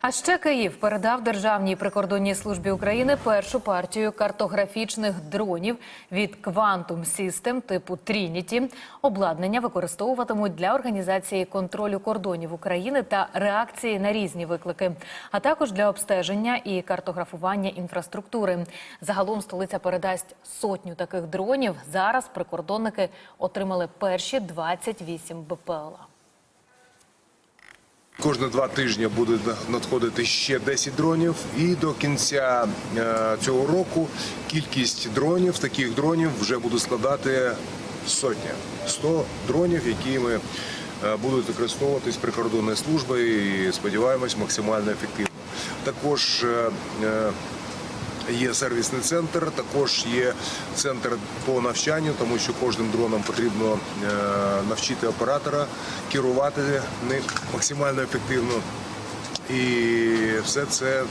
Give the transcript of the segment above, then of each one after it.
А ще Київ передав Державній прикордонній службі України першу партію картографічних дронів від Quantum System типу Trinity. Обладнання використовуватимуть для організації контролю кордонів України та реакції на різні виклики, а також для обстеження і картографування інфраструктури. Загалом столиця передасть сотню таких дронів. Зараз прикордонники отримали перші 28 БПЛА. Кожні два тижні буде надходити ще 10 дронів, і до кінця е, цього року кількість дронів, таких дронів, вже буде складати сотня 100 дронів, які ми е, будуть використовуватись прикордонною службою і сподіваємось максимально ефективно. Також е, Є сервісний центр, також є центр по навчанню, тому що кожним дроном потрібно е, навчити оператора керувати ним максимально ефективно. І все це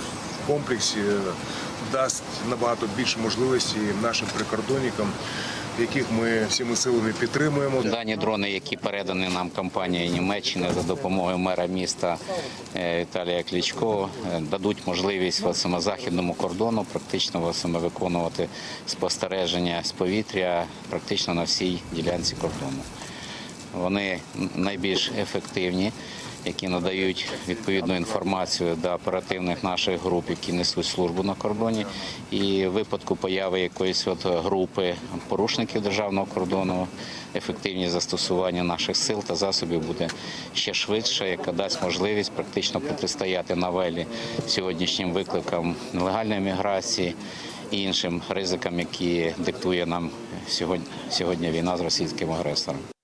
комплексі дасть набагато більше можливості нашим прикордонникам, яких ми всіми силами підтримуємо. Дані дрони, які передані нам компанією Німеччини за допомогою мера міста е, Віталія Кличко, е, дадуть можливість в кордону практично виконувати спостереження з повітря практично на всій ділянці кордону. Вони найбільш ефективні, які надають відповідну інформацію до оперативних наших груп, які несуть службу на кордоні. І в випадку появи якоїсь от групи порушників державного кордону, ефективність застосування наших сил та засобів буде ще швидше, яка дасть можливість практично протистояти навелі сьогоднішнім викликам нелегальної міграції і іншим ризикам, які диктує нам сьогодні війна з російським агресором.